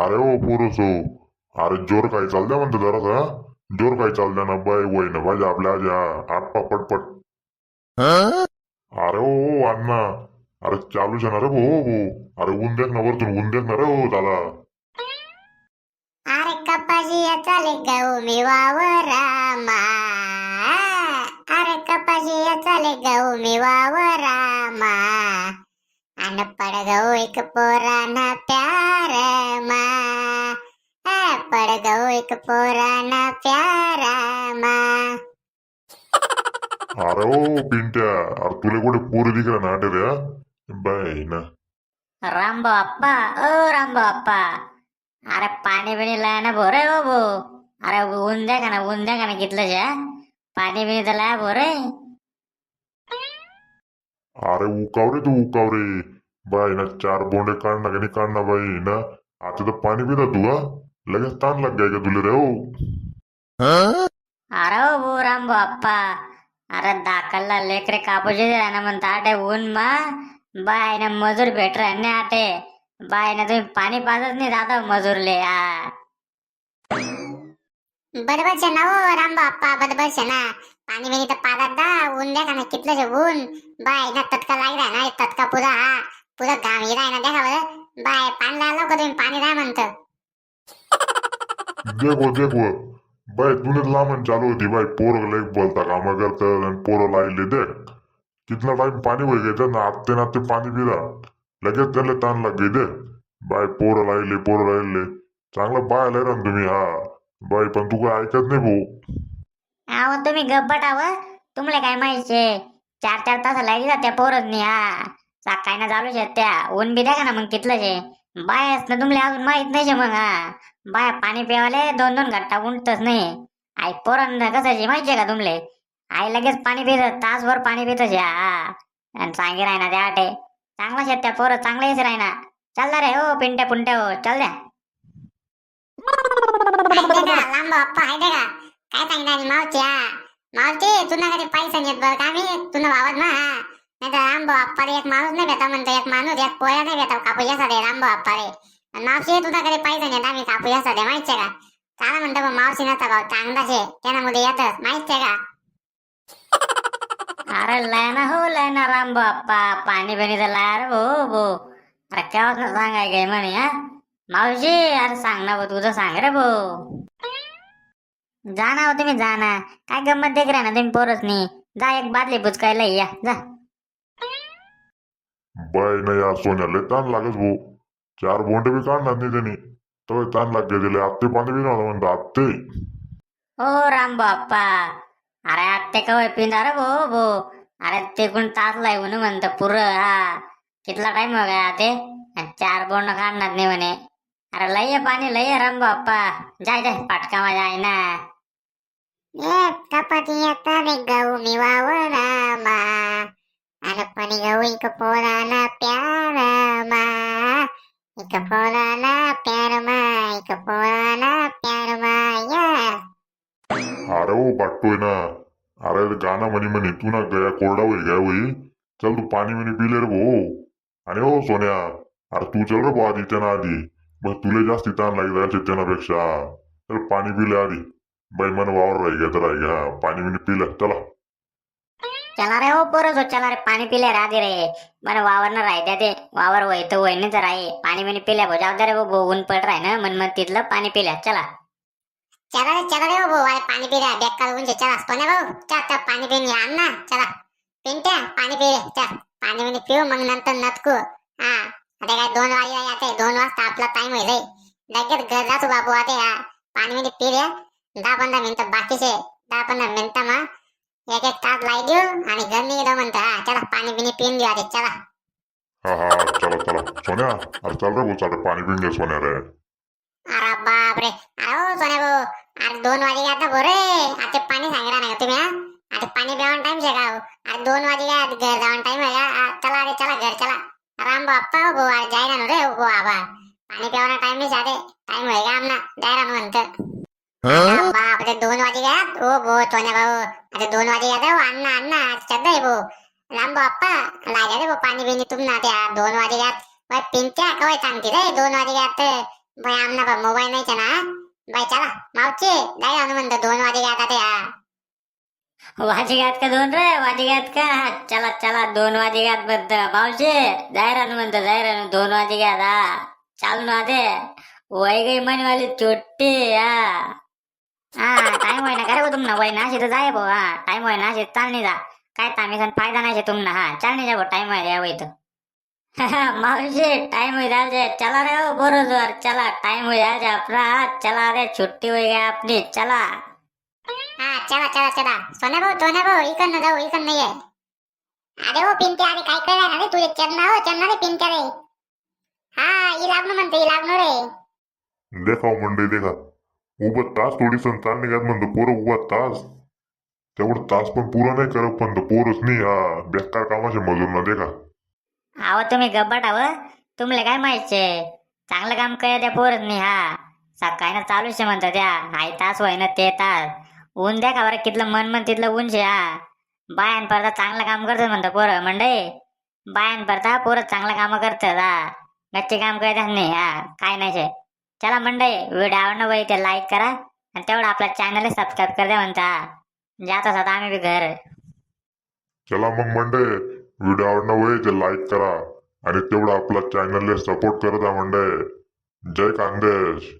अरे ओ पुरुष हो. अरे जोर काय चालद्या म्हणतो जरा जोर काय चालद्या ना बाय वय ना भाज्या आपल्या आज्या आप्पा पटपट. अरे ओ अण्णा. अरे चालू छान ना रे भो भो अरे ऊन देख ना वरतून ऊन देख ना रे हो दादा अरे कपाशी चाले गहू मी वावरामा अरे कपाशी चाले गहू मी वावरामा अन पड गहू एक पोराना प्यार मा आ, पड गहू एक पोराना प्यार मा अरे ओ पिंट्या अरे तुला कुठे पोरी दिकरा ना आटे रे हा? बाय ना रामबो अप्पा ओ रामबो अप्पा अरे पाणी बिणी लाय ना भो रे ओ भो अरे ऊन द्या का ना ऊन द्या का ना घेतलं शा पाणी बिणी तर लाय भो रे अरे उकाव रे तू उकाव रे बाय ना चार बोंडे काढ ना का नाही काढ ना बाई ना. आता तर पाणी पिता तू हा? लगेच ताण लाग गाय का तुला रे हो? अरे ओ भो रामबो अप्पा अरे दाखलला लेकरे कापूचे ना म्हणता आटे ऊन मा. बाय ना मजूर भेट नाही आटे. बाय ना तुम्ही पाणी पाजत नाही दादा मजूरले आ बरोबर छे ना हो राम बाप्पा बरोबर छे ना. पाणी बिणी तर पाण्यात दा ऊन द्या का ना कितलं ऊन. बाय ना तत्का लागला ना तत्का पुरा हा. पुरा घाम हिरा ना देखा बरं बाय पाणी लावलं का तुम्ही पाणी राह म्हणतं. देखो देखो. बाय तूने लांबन चालू होती. बाय पोर लय बोलता कामा करतात आणि पोरं लायले देख. कितना टाइम पाणी होई गये ना आत्ते नाते पाणी पिला. लगेच त्याला ताण लाग गई दे बाय पोरं लायले पोरं लायले चांगलं बाय लय ना तुम्ही हा. बाय पण तू काय ऐकत नाही भाऊ? अहो तुम्ही गप्पटावं तुम्हाला काय माहिती चार चार तास लाइट जात्या पोरत नाही हा. काय ना चालू शेत त्या. ऊन बी द्या का ना मग तिथलं शे बाय ना तुमले अजून माहीत नाही शे मग हा. बाय पाणी पिवाले दोन दोन घंटा उंटतच नाही. आई पोरण कसं माहितीये का तुमले आई लगेच पाणी पित तासभर पाणी पितच या हा. आणि सांगे राही ना त्या आटे चांगला शेत त्या पोरं चांगलेच राही ना चालला रे हो पिंट्या पुंट्या हो. चाल द्या लांब बाप्पा हाय का काय सांगणार आणि मावची हा? मावची तुला कधी पैसा येत बरं का मी तुला वावत ना नाही तर राम बाप्पा एक माणूस नाही भेटा म्हणतो एक माणूस एक पोया नाही भेटा कापू याचा दे राम बाप्पा रे मावशी कधी पैसा येत आम्ही कापू याचा दे माहितीये का? चाला म्हणतो मग मावशी नसता भाऊ चांगला शे त्यामध्ये येतच माहितीये का? अरे लायना हो लायना राम बाप्पा पाणी बिणी तर लाय रे भो भो अरे केव्हाच ना सांगाय गे म्हणे हा? मावशी अरे सांग ना भाऊ तुझं सांग रे भो जा ना हो तुम्ही जा ना काय गंमत देख ना तुम्ही पोरच नाही जा एक बादली बुचकायला या जा. बाय नाही या सोन्याला ताण लागच भाऊ. चार बोंडे बी काढणार नाही त्यांनी. तो ताण लाग गेले आत्ते पाणी बी नव्हतं म्हणतो आत्ते. हो राम बाप्पा. अरे आत्ते कवय पिंदा रे भो भो अरे ते कोण तास लावून म्हणतं पुरं हा. कितला टाइम हो गया ते आणि चार बोंड काढणार नाही म्हणे. अरे लय पाणी लय राम बाप्पा. जाय जाय पाटका माझ्या आहे ना. एक कपाटी येता रे गहू मी वावरामा. अरे पाणी गहू एक पोराना प्यारा ప్యారమా अरे ओ बाटतोय ना अरे ते गाणं म्हणी म्हणे तू ना गया कोरडा होई गया होई चल तू पाणी म्हणे पिले रे भाऊ आणि हो सोन्या अरे तू चल रे भाऊ आधी त्यांना आधी मग तुला जास्त ताण लागेल असेल चल पाणी पिले आधी बाई मन वावर राही तर राही घ्या पाणी म्हणे पिलं चला चला रे हो पोरं हो चला रे पाणी पिले राधे रे. बरं वावर ना राहत्या ते. वावर वय तर वयनीच राही. पाणी बिणी पिल्या भाऊ जाऊ दे रे भाऊ ऊन पड राही ना. मन मन तिथलं पाणी पिल्या. चला. चला रे चला रे हो भाऊ अरे पाणी पिल्या. रे बेकार होऊन चला. कोण्या भाऊ चल चल पाणी पिणी आण ना. चला. पिंट्या पाणी पिले. रे चल. पाणी बिणी पिऊ मग नंतर नतकू हा. आता काय दोन वाजे आता दोन वाजता आपला टाइम होईल लगेच घर जातो बाबू आता हा पाणी बिणी पिल्या दहा पंधरा मिनिटं बाकीचे. दहा पंधरा मिनिटं मग एक एक तास लाई देऊ आणि घर निघतो म्हणतो. हा चला पाणी बिणी पिऊन देऊ आधी चला. हा हा चला चला. सोन्या अरे चल रे भाऊ चाल पाणी पिऊन घे सोन्या रे. अरे बापरे. अरे हो सोन्या भाऊ अरे दोन वाजे आता बरे आता पाणी सांगणार नाही तुम्ही हा? आता पाणी प्यावन टाइम शे का हो? अरे दोन वाजे घर जाऊन टाइम आहे का? चला अरे चला घर चला. राम बाप्पा हो भाऊ अरे जाय ना रे हो आबा पाणी प्यावना टाइम नाही साधे टाइम होय का आमना? जाय ना म्हणतं. बाप रे दोन वाजे घ्या ओ भो सोन्या भाऊ. अरे दोन वाजे घ्या हो. अण्णा अण्णा श्रद्धा आहे भाऊ. राम बाप्पा लागले रे भाऊ पाणी बिनी तुम ना त्या. दोन वाजे घ्या पिंच्या कवाय सांगते रे? दोन वाजे घ्या बाई आमना बा मोबाईल नाही छे ना बाई चला. मावचे जाणं म्हणतो दोन वाजे आता ते हा वाजिगात का दोन रे? वाजिगात का? चला चला दोन वाजिगात बद्द रानू म्हणतो जाय रानू दोन वाजिगात हा. चाल ना दे वय गई मन वाली चोट्टी हा. हा टाइम होय ना करे तुमना वय ना तर जाय भाऊ हा टाइम होय ना चाल नाही जा काय तामी फायदा नाही शे तुमना हा. चाल नाही जा भाऊ टाइम होय वय तो मावशी टाइम हो जाए चला रे ओ बरोबर चला टाइम हो जाए अपना चला रे छुट्टी हो गया अपनी चला. हा चला चला चला. सोन्या भाऊ सोन्या भाऊ इकडनं जाऊ इकडनं ये. अरे हो पिंट्या अरे काय कळलं ना रे? तुझे चन्ना हो चन्ना रे पिंट्या रे. हा ही लागणं म्हणते ही लागणं रे. देखा हो मंडळी देखा उभं तास थोडी संतान चालणे म्हणतो पोरं उभा तास. तेवढं तास पण पुरा नाही करत पण पोरच नाही हा बेकार कामाचे मजूर ना देखा. अहो तुम्ही गब्बाट आव तुम्हाला काय माहितचे? चांगलं काम कर त्या पोरच नाही हा. सकाळी ना चालूच आहे म्हणतात त्या. हाय तास होय ना ते तास. ऊन द्या का बरं कितलं मन मन तिथलं ऊन शे हा. बायान परता चांगलं काम करतात म्हणतात पोरं मंडई बायान परता पोरं चांगलं काम करतात हा. गच्चे काम करतात नाही हा. काय नाही शे. चला मंडई व्हिडिओ आवडणं बाई ते लाईक करा आणि तेवढं आपल्या चॅनल सबस्क्राईब कर द्या म्हणता. म्हणजे जात असत आम्ही बी घर. चला मग मंडळी व्हिडिओ आवडणं होय ते लाईक करा आणि तेवढं आपला चॅनल सपोर्ट करत जा मंडळी. जय कांदेश